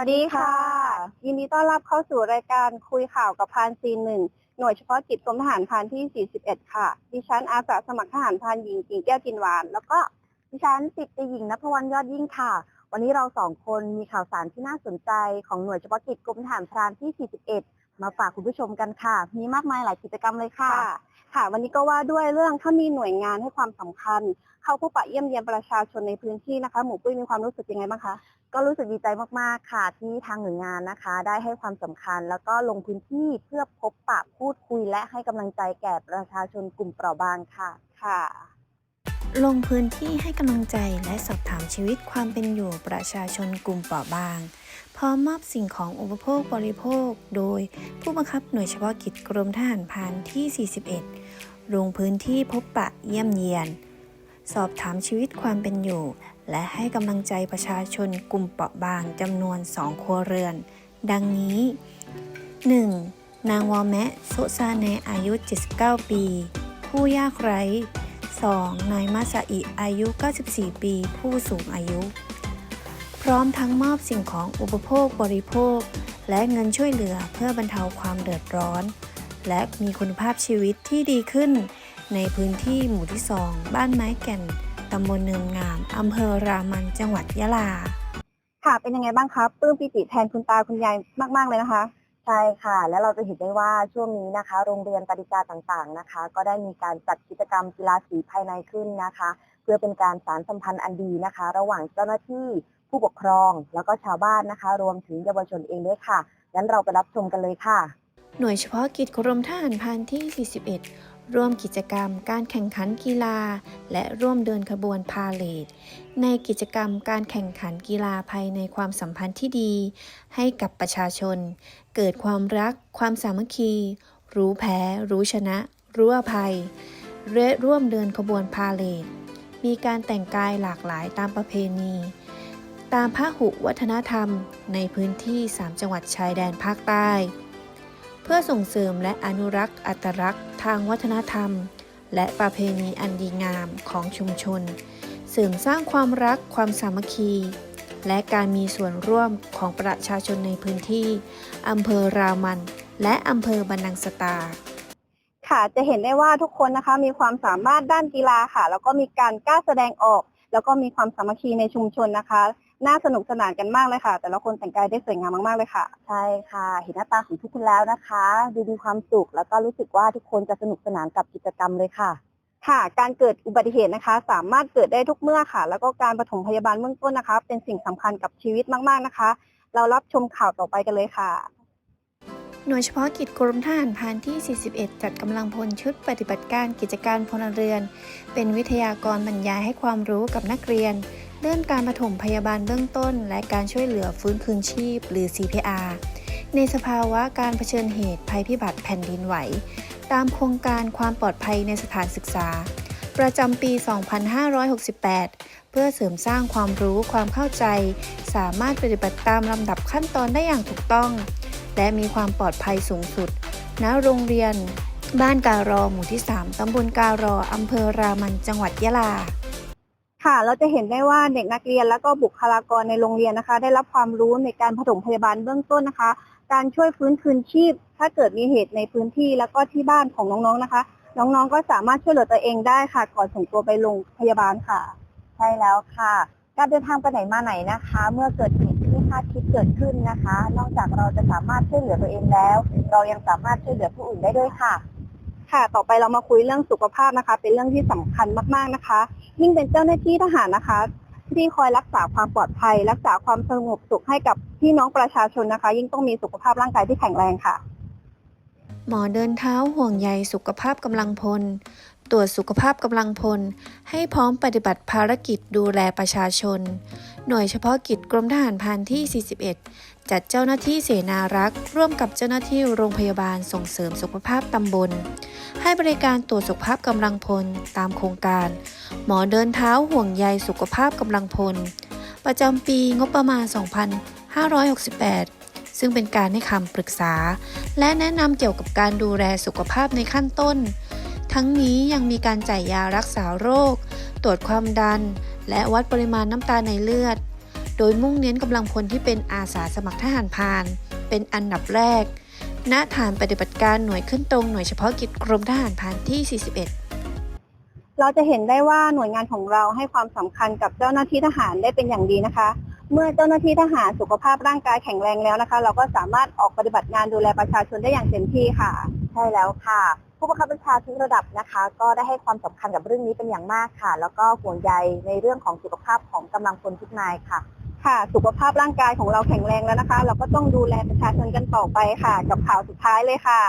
สวัสดีค่ะ ยินดีต้อนรับเข้าสู่รายการคุยข่าวกับพานซีหนึ่งหน่วยเฉพาะกิจกรมทหารพรานที่ 41 ค่ะ ดิฉันอาสาสมัครทหารพรานหญิงกิ่งแก้วกินหวาน แล้วก็ดิฉันสิบตีหญิงนภวรรณยอดยิ่งค่ะ วันนี้เราสองคนมีข่าวสารที่น่าสนใจของหน่วยเฉพาะกิจกรมทหารพรานที่ 41 มาฝากคุณผู้ชมกันค่ะ มีมากมายหลายกิจกรรมเลยค่ะ ค่ะค่ะวันนี้ก็ว่าด้วยเรื่องถ้ามีหน่วยงานให้ความสำคัญ เข้าพบปะเยี่ยมเยียนประชาชนในพื้นที่นะคะ หมูปุ้ยมีความรู้สึกยังไงบ้างคะ ก็รู้สึกดีใจมากๆค่ะที่ทางหน่วยงานนะคะ ได้ให้ความสำคัญ แล้วก็ลงพื้นที่เพื่อพบปะพูดคุย และให้กำลังใจแก่ประชาชนกลุ่มเปราะบางค่ะค่ะ ลงพื้นที่ให้กำลังใจและสอบถามชีวิตความเป็นอยู่ประชาชนกลุ่มเปราะบาง พร้อมมอบสิ่งของอุปโภคบริโภค โดยผู้บังคับหน่วยเฉพาะกิจกรมทหารพรานที่ 41 ลงพื้นที่พบปะเยี่ยมเยียน สอบถามชีวิตความเป็นอยู่ และให้กำลังใจประชาชนกลุ่มเปราะบางจำนวน 2 ครัวเรือน ดังนี้ 1. นางวอแมะโซซาเนอายุ 79 ปี ผู้ยากไร้ 2. นายมาซาอิอายุ 94 ปี ผู้สูงอายุ พร้อมทั้งมอบสิ่งของอุปโภคบริโภค และเงินช่วยเหลือเพื่อบรรเทาความเดือดร้อน และมีคุณภาพชีวิตที่ดีขึ้น ในพื้นที่หมู่ที่ 2 บ้านไม้แก่น ตำบลเนินงาม อำเภอรามัน จังหวัดยะลา ค่ะ เป็นยังไงบ้างคะปลื้มปิติแทนคุณตาคุณยายมาก ๆ เลยนะคะ ใช่ค่ะ และเราจะเห็นได้ว่าช่วงนี้นะคะ โรงเรียนปฏิกาต่างๆนะคะ ก็ได้มีการจัดกิจกรรมกีฬาสีภายในขึ้นนะคะ เพื่อเป็นการสารสัมพันธ์อันดีนะคะ ระหว่างเจ้าหน้าที่ผู้ปกครอง แล้วก็ชาวบ้านนะคะ รวมถึงเยาวชนเองด้วยค่ะงั้นเราไปรับชมกันเลยค่ะ หน่วยเฉพาะกิจกรมทหารพรานที่ 41 ร่วมกิจกรรมการแข่งขันกีฬา และร่วมเดินขบวนพาเลทในกิจกรรมการแข่งขันกีฬาภายในความสัมพันธ์ที่ดี ให้กับประชาชน เกิดความรัก ความสามัคคี รู้แพ้ รู้ชนะ รู้อภัยและร่วมเดินขบวนพาเลทมีการแต่งกายหลากหลายตามประเพณี ตามพหุวัฒนธรรมในพื้นที่ 3 จังหวัดชายแดนภาคใต้ เพื่อส่งเสริมและอนุรักษ์อัตลักษณ์ ทางวัฒนธรรม และประเพณีอันดีงามของชุมชน เสริมสร้างความรักความสามัคคี และการมีส่วนร่วมของประชาชนในพื้นที่อำเภอรามัน และอำเภอบันนังสตา ค่ะจะเห็นได้ว่าทุกคนนะคะมีความสามารถด้านกีฬาค่ะ แล้วก็มีการกล้าแสดงออก แล้วก็มีความสามัคคีในชุมชนนะคะ น่าสนุกสนานกันมากเลยค่ะ แต่ละคนแต่งกายได้สวยงามมากๆเลยค่ะ ใช่ค่ะ เห็นหน้าตาของทุกคนแล้วนะคะ ดูมีความสุขแล้วก็รู้สึกว่าทุกคนจะสนุกสนานกับกิจกรรมเลยค่ะ ค่ะ การเกิดอุบัติเหตุนะคะ สามารถเกิดได้ทุกเมื่อค่ะ แล้วก็การปฐมพยาบาลเบื้องต้นนะคะ เป็นสิ่งสำคัญกับชีวิตมากๆนะคะ เรารับชมข่าวต่อไปกันเลยค่ะ หน่วยเฉพาะกิจกรมทหารพรานที่ 41 จัดกำลังพลชุดปฏิบัติการกิจการพลเรือน เป็นวิทยากรบรรยายให้ความรู้กับนักเรียน เรื่องการปฐมพยาบาลเบื้องต้น และการช่วยเหลือฟื้นคืนชีพ หรือ CPR ในสภาวะการเผชิญเหตุภัยพิบัติแผ่นดินไหว ตามโครงการความปลอดภัยในสถานศึกษา ประจำปี 2568 เพื่อเสริมสร้างความรู้ความเข้าใจ สามารถปฏิบัติตามลำดับขั้นตอนได้อย่างถูกต้อง และมีความปลอดภัยสูงสุด ณ โรงเรียน บ้านการอหมู่ที่ 3 ตำบลการออำเภอรามัน จังหวัดยะลา ค่ะ เราจะเห็นได้ว่าเด็กนักเรียนแล้วก็บุคลากรในโรงเรียนนะคะ ได้รับความรู้ในการผสมพยาบาลเบื้องต้นนะคะ การช่วยฟื้นคืนชีพ ถ้าเกิดมีเหตุในพื้นที่แล้วก็ที่บ้านของน้องๆนะคะ น้องๆก็สามารถช่วยเหลือตัวเองได้ค่ะ ก่อนส่งตัวไปโรงพยาบาลค่ะ ใช่แล้วค่ะ การเดินทางไปไหนมาไหนนะคะ เมื่อเกิดเหตุที่ไม่คาดคิดเกิดขึ้นนะคะ นอกจากเราจะสามารถช่วยเหลือตัวเองแล้ว เรายังสามารถช่วยเหลือผู้อื่นได้ด้วยค่ะ ค่ะ ต่อไปเรามาคุยเรื่องสุขภาพนะคะ เป็นเรื่องที่สำคัญมากๆนะคะ ยิ่งเป็นเจ้าหน้าที่ทหารนะคะ ที่คอยรักษาความปลอดภัย รักษาความสงบสุขให้กับพี่น้องประชาชนนะคะ ยิ่งต้องมีสุขภาพร่างกายที่แข็งแรงค่ะ หมอเดินเท้าห่วงใยสุขภาพกำลังพล ตรวจสุขภาพกำลังพล ให้พร้อมปฏิบัติภารกิจดูแลประชาชน หน่วยเฉพาะกิจกรมทหารพรานที่ 41 จัดเจ้าหน้าที่เสนารักษ์ ร่วมกับเจ้าหน้าที่โรงพยาบาลส่งเสริมสุขภาพตำบล ให้บริการตรวจสุขภาพกำลังพลตามโครงการ หมอเดินเท้าห่วงใยสุขภาพกำลังพล ประจำปีงบประมาณ 2568 ซึ่งเป็นการให้คำปรึกษา และแนะนำเกี่ยวกับการดูแลสุขภาพในขั้นต้น ทั้งนี้ยังมีการจ่ายยารักษาโรค ตรวจความดัน และวัดปริมาณน้ำตาลในเลือด โดยมุ่งเน้นกำลังพลที่เป็นอาสาสมัครทหารพาน เป็นอันดับแรก ณ ฐานปฏิบัติการหน่วยขึ้นตรงหน่วยเฉพาะกิจกรมทหารพานที่ 41 เราจะเห็นได้ว่าหน่วยงานของเราให้ความสำคัญกับเจ้าหน้าที่ทหารได้เป็นอย่างดีนะคะ เมื่อเจ้าหน้าที่ทหารสุขภาพร่างกายแข็งแรงแล้วนะคะ เราก็สามารถออกปฏิบัติงานดูแลประชาชนได้อย่างเต็มที่ค่ะ ใช่แล้วค่ะผู้บังคับบัญชาทุกระดับนะคะ ก็ได้ให้ความสำคัญกับเรื่องนี้เป็นอย่างมากค่ะ แล้วก็ห่วงใยในเรื่องของสุขภาพของกำลังพลทุกนายค่ะ ค่ะ สุขภาพร่างกายของเราแข็งแรงแล้วนะคะ เราก็ต้องดูแลประชาชนกันต่อไปค่ะ กับข่าวสุดท้ายเลยค่ะ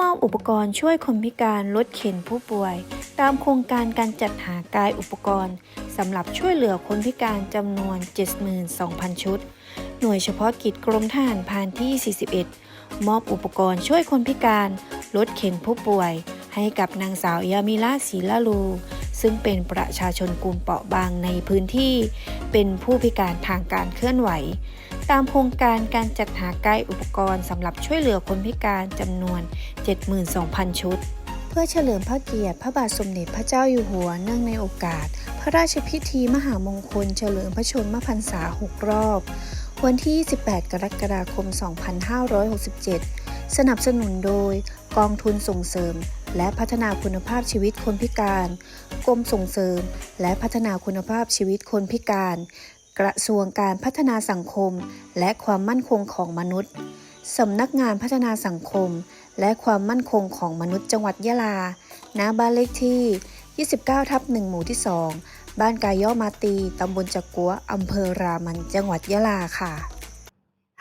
มอบอุปกรณ์ช่วยคนพิการลดเข็นผู้ป่วย ตามโครงการการจัดหากายอุปกรณ์สำหรับช่วยเหลือคนพิการจำนวน 72,000 ชุด หน่วยเฉพาะกิจกรมทหารพานที่ 41 มอบอุปกรณ์ช่วยคนพิการลดเข็นผู้ป่วย ให้กับนางสาวยามิลาศีลาลู ซึ่งเป็นประชาชนกลุ่มเปราะบางในพื้นที่ เป็นผู้พิการทางการเคลื่อนไหว ตามโครงการการจัดหากายอุปกรณ์สำหรับช่วยเหลือคนพิการจำนวน 72,000 ชุด เพื่อเฉลิมพระเกียรติพระบาทสมเด็จพระเจ้าอยู่หัวเนื่องในโอกาส พระราชพิธีมหามงคลเฉลิมพระชนมพรรษา 6 รอบ วันที่28กรกฎาคม 2567 สนับสนุนโดยกองทุนส่งเสริม และพัฒนาคุณภาพชีวิตคนพิการ กรมส่งเสริม และพัฒนาคุณภาพชีวิตคนพิการ กระทรวงการพัฒนาสังคม และความมั่นคงของมนุษย์สำนักงานพัฒนาสังคม และความมั่นคงของมนุษย์จังหวัดยะลา ณ บ้านเลขที่ 29 ทับ1หมู่ที่ 2 บ้านกายย่อมาตี ตำบลจักกัวอำเภอรามัน จังหวัดยะลาค่ะ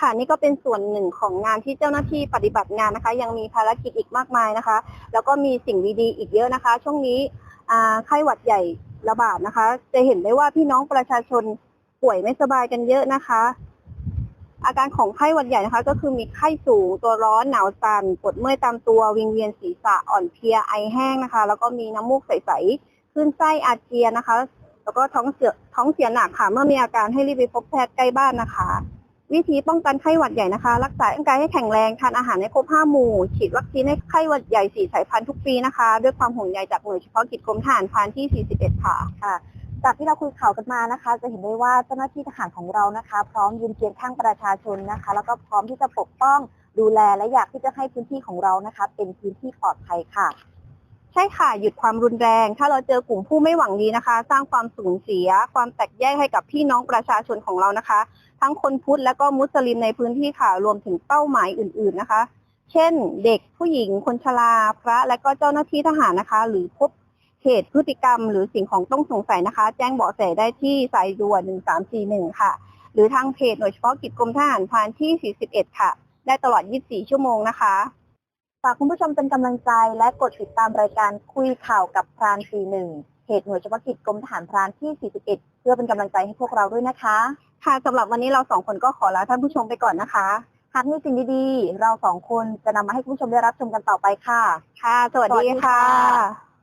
ค่ะนี่ก็เป็นส่วนหนึ่งของงานที่เจ้าหน้าที่ปฏิบัติงานนะคะ ยังมีภารกิจอีกมากมายนะคะ แล้วก็มีสิ่งดีๆอีกเยอะนะคะ ช่วงนี้ไข้หวัดใหญ่ระบาดนะคะ จะเห็นได้ว่าพี่น้องประชาชนป่วยไม่สบายกันเยอะนะคะ อาการของไข้หวัดใหญ่นะคะ ก็คือมีไข้สูงตัวร้อนหนาวสั่นปวดเมื่อยตามตัววิงเวียนศีรษะอ่อนเพลียไอแห้งนะคะ แล้วก็มีน้ำมูกใสๆคลื่นไส้อาเจียนนะคะ แล้วก็ท้องเสียท้องเสียหนักค่ะ เมื่อมีอาการให้รีบไปพบแพทย์ใกล้บ้านนะคะ วิธีป้องกันไข้หวัดใหญ่นะคะ รักษาร่างกายให้แข็งแรงทานอาหารให้ครบห้าหมู่ ฉีดวัคซีนให้ไข้หวัดใหญ่สี่สายพันธุ์ทุกปีนะคะ ด้วยความห่วงใยจากหน่วยเฉพาะกิจกรมทหารพรานที่ 41 ค่ะค่ะจากที่เราคุยข่าวกันมานะคะ จะเห็นได้ว่าเจ้าหน้าที่ทหารของเรานะคะ พร้อมยืนเคียงข้างประชาชนนะคะ แล้วก็พร้อมที่จะปกป้องดูแลและอยากที่จะให้พื้นที่ของเรานะคะ เป็นพื้นที่ปลอดภัยค่ะ ใช่ค่ะหยุดความรุนแรง ถ้าเราเจอกลุ่มผู้ไม่หวังดีนะคะ สร้างความสูญเสีย ความแตกแยกให้กับพี่น้องประชาชนของเรานะคะ ทั้งคนพุทธและก็มุสลิมในพื้นที่ค่ะรวมถึงเป้าหมายอื่น ๆนะคะ เช่น เด็กผู้หญิง คนชราพระ และก็เจ้าหน้าที่ทหารนะคะ หรือพบเหตุพฤติกรรม หรือสิ่งของต้องสงสัยนะคะ แจ้งเบาะแสได้ที่สายด่วน1341 ค่ะ หรือทางเพจหน่วยเฉพาะกิจกรมทหารพรานที่ 41 ค่ะ ได้ตลอด 24 ชั่วโมงนะคะากคุณผู้ชมเป็นกำลังใจและกดติดตามรายการคุยข่าวกับพราน41เพจหน่วยเฉพาะกิจกรมทหารพรานที่ 41 เพื่อเป็นกำลังใจให้พวกเราด้วยนะคะ ค่ะสำหรับวันนี้เราสองคนก็ขอลาท่านผู้ชมไปก่อนนะคะ หากมีสิ่งดีๆ เราสองคนจะนำมาให้คุณผู้ชมได้รับชมกันต่อไปค่ะ ค่ะ สวัสสวัสดีดีค่ะค่ะ